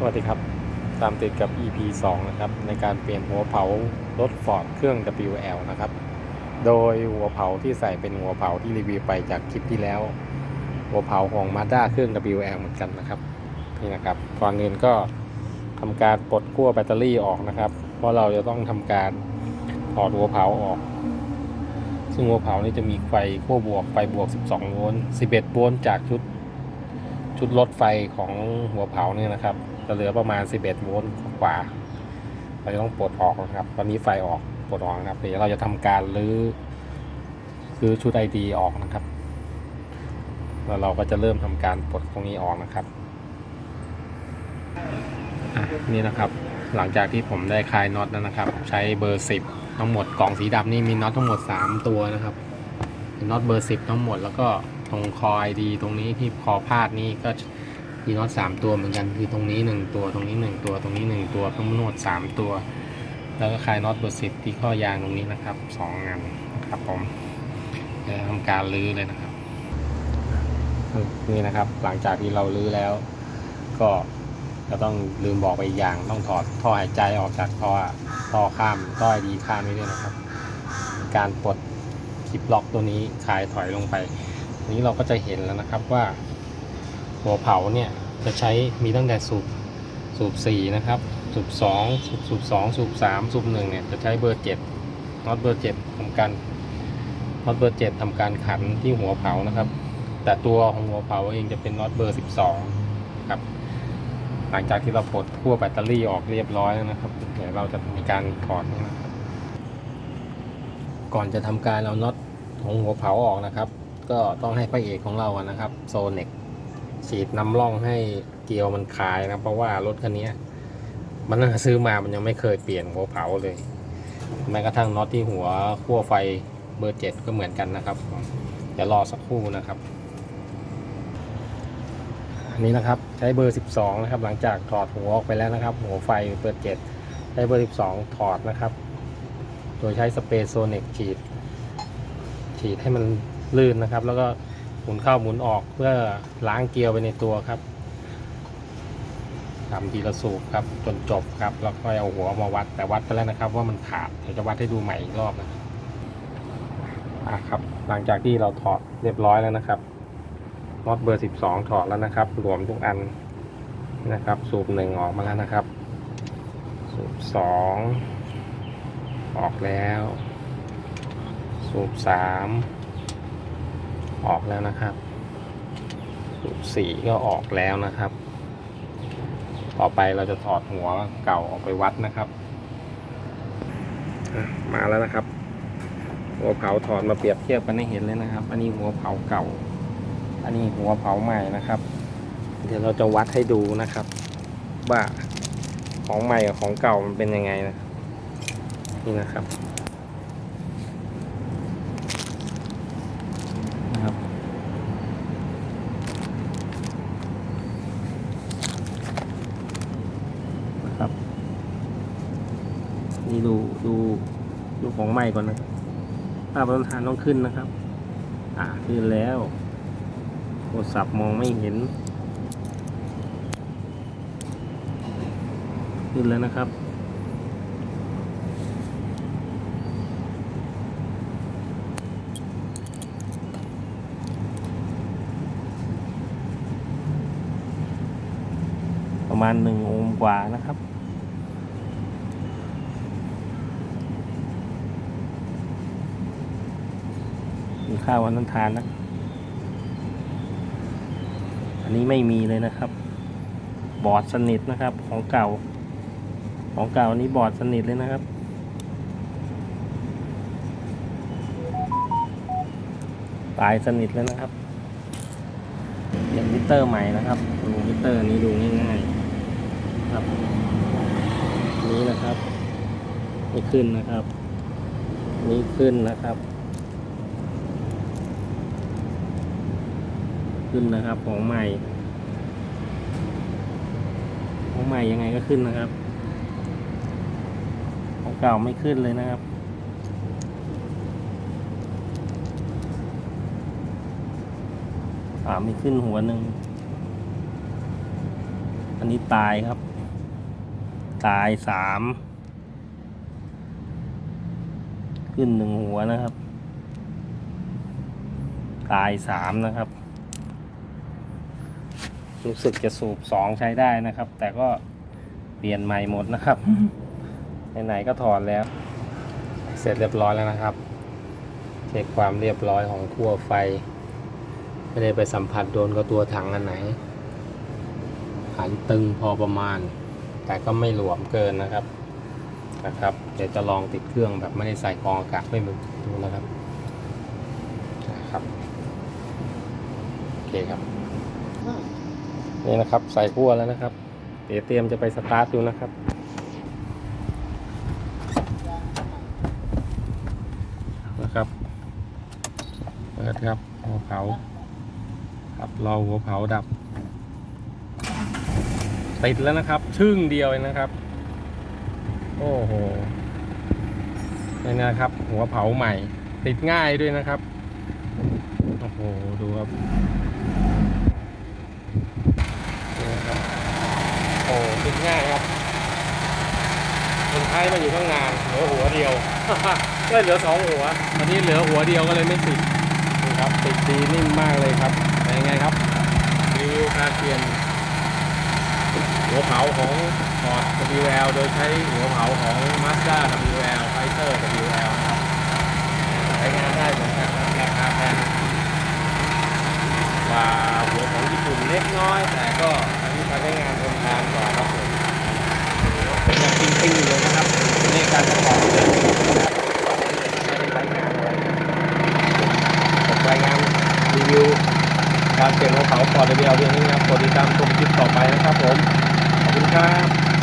สวัสดีครับ ตามติดกับ EP 2 นะครับ ในการเปลี่ยนหัวเผารถ Ford เครื่อง WL นะครับ โดยหัวเผาที่ใส่เป็นหัวเผาที่รีวิวไปจากคลิปที่แล้ว หัวเผาของ Mazda เครื่อง WL เหมือนกันนะครับ นี่นะครับ ก่อนอื่นก็ทำการปลดขั้วแบตเตอรี่ออกนะครับ เพราะเราจะต้องทำการถอดหัวเผาออก ซึ่งหัวเผานี่จะมีไฟขั้วบวกไฟบวก 12 โวลต์ 11 โวลต์จากชุด ชุดลดไฟของหัวเผาเนี่ยนะครับ จะเหลือประมาณ 11 โวลต์กว่าเราจะต้องปลดออกนะครับ ตอนนี้ไฟออกปลดออกนะครับเดี๋ยวเราจะทำการรื้อรื้อชุดไอดีออกนะครับ แล้วเราก็จะเริ่มทำการปลดตรงนี้ออกนะครับนี่นะครับ หลังจากที่ผมได้คลายน็อตแล้วนะครับ ใช้เบอร์ 10 ทั้งหมดกล่องสีดำนี่มีน็อตทั้งหมด 3 ตัวนะครับนน็อตเบอร์ 10 ทั้งหมดแล้วก็ ตรงคอไอดีตรงนี้ที่คอพาดนี่ก็มีน็อต3ตัวเหมือนกันคือตรงนี้1ตัวตรงนี้1ตัวตรงนี้1ตัวทั้งหมด3ตัว แล้วก็คลายน็อตเบอร์10ที่ข้อยางตรงนี้นะครับ2อันนะครับผมจะทำการรื้อเลยนะครับนี่นะครับหลังจากที่เรารื้อแล้ว ก็จะต้องลืมบอกไปอีกอย่างต้องถอดท่อหายใจออกจากท่อท่อข้ามท่อไอดีข้ามนี้ด้วยนะครับ การปลดคลิปล็อกตัวนี้คลายถอยลงไป นี้เราก็จะเห็นแล้วนะครับว่า หัวเผาเนี่ยจะใช้มีตั้งแต่สูบสูบ4นะครับสูบ2สูบสูบ2สูบ3สูบ1เนี่ยจะใช้เบอร์7น็อตเบอร์7ทำการน็อตเบอร์ 7ทำการขันที่หัวเผานะครับ แต่ตัวของหัวเผาเองจะเป็นน็อตเบอร์ 12ครับหลังจากที่เราปลดขั้วแบตเตอรี่ออกเรียบร้อยแล้วนะครับ เดี๋ยวเราจะมีการถอดนะครับ ก่อนจะทำการเอาน็อตของหัวเผาออกนะครับ ก็ต้องให้พระเอกของเราอะนะครับโซเน็กฉีดน้ำร่องให้เกลียวมันคลายนะเพราะว่ารถคันนี้มันซื้อมามันยังไม่เคยเปลี่ยนหัวเผาเลย แม้กระทั่งน็อตที่หัวขั้วไฟเบอร์เจ็ดก็เหมือนกันนะครับเดี๋ยวรอสักครู่นะครับอันนี้นะครับใช้เบอร์ 12 นะครับ หลังจากถอดหัวออกไปแล้วนะครับ หัวไฟเบอร์7ใช้เบอร์ 12 ถอดนะครับ โดยใช้สเปรย์โซเนิกฉีด ฉีดให้มัน ลื่นนะครับ แล้วก็หมุนเข้าหมุนออกเพื่อล้างเกลียวไปในตัวครับทำทีละสูบครับจนจบครับแล้วก็เอาหัวมาวัดแต่วัดไปแล้วนะครับ ว่ามันขาดเดี๋ยวจะวัดให้ดูใหม่อีกรอบนะครับอะครับ หลังจากที่เราถอดเรียบร้อยแล้วนะครับน็อตเบอร์ 12 ถอดแล้วนะครับรวมทุกอันนะครับ สูบหนึ่งออกมาแล้วนะครับ สูบสองออกแล้ว สูบสาม ออกแล้วนะครับสูบสีก็ออกแล้วนะครับ ต่อไปเราจะถอดหัวเก่าออกไปวัดนะครับ มาแล้วนะครับ หัวเผาถอดมาเปรียบเทียบกันให้เห็นเลยนะครับ อันนี้หัวเผาเก่า อันนี้หัวเผาใหม่นะครับ เดี๋ยวเราจะวัดให้ดูนะครับ ว่าของใหม่กับของเก่ามันเป็นยังไงนะนี่นะครับนะครับ นี่ดูดูดูของใหม่ก่อนนะภาพต้นทานต้องขึ้นนะครับ อ่าขึ้นแล้วโทรศัพท์มองไม่เห็น ขึ้นแล้วนะครับประมาณหนึ่งโอห์กว่านะครับ มีค่าววันนั้นทานนะ อันนี้ไม่มีเลยนะครับ บอดสนิทนะครับ ของเก่า ของเก่าอันนี้บอดสนิทเลยนะครับ ตายสนิทเลยนะครับเปลี่ยนมิเตอร์ใหม่นะครับดูมิเตอร์นี้ดูง่ายๆครับ นี้นะครับไม่ขึ้นนะครับ นี้ขึ้นนะครับ ขึ้นนะครับ ของใหม่ ของใหม่ยังไงก็ขึ้นนะครับ ของเก่าไม่ขึ้นเลยนะครับอ่าไม่ขึ้นหัวหนึ่ง อันนี้ตายครับ ตายสาม ขึ้นหนึ่งหัวนะครับ ตายสามนะครับ รู้สึกจะสูบสองใช้ได้นะครับ แต่ก็เปลี่ยนใหม่หมดนะครับ ไหนๆก็ถอดแล้ว เสร็จเรียบร้อยแล้วนะครับ เช็คความเรียบร้อยของขั้วไฟ ไม่ได้ไปสัมผัสโดนกับตัวถังอันไหนหันตึงพอประมาณ แต่ก็ไม่หลวมเกินนะครับนะครับ เดี๋ยวจะลองติดเครื่องแบบไม่ได้ใส่กรองอากาศไม่มึดูนะครับนะครับ โอเคครับ นี่นะครับ ใส่ขั้วแล้วนะครับ เดี๋ยวเตรียมจะไปสตาร์ทดูนะครับนะครับ เปิดครับหัวเผาครับรอหัวเผาดับ ติดแล้วนะครับ ชึ่งเดียวเองนะครับ โอ้โหนี่นะครับ หัวเผาใหม่ ติดง่ายด้วยนะครับ โอ้โห ดูครับนี่นะครับ โอ้ติด ง่ายครับคนไทยมาอยู่ตั้งนานเหลือหัวเดียว ก็เหลือสองหัวตอนนี้เหลือหัวเดียวก็เลยไม่ติดนี่ครับติดดีนิ่มมากเลยครับเป็นยังไงครับรีวิวการเปลี่ยนหัวเผาของ Ford WL โดยใช้หัวเผาของ Mazda WL Fighter WL นะครับใช้งานได้เหมือนกันนะครับราคาแพงกว่าหัวของญี่ปุ่นเล็กน้อย แต่ก็อันนี้ใช้งานทนทานกว่าครับผมเป็นแบบจริงๆอยู่เลยนะครับนี่การประกอบเดิมนะครับไม่ได้ใช้งานอะไรผมรายงานรีวิว การเปลี่ยนของเขา Ford WL เรื่องนี้นะครับกดติดตามชมคลิปต่อไปนะครับผม ขอบคุณครับ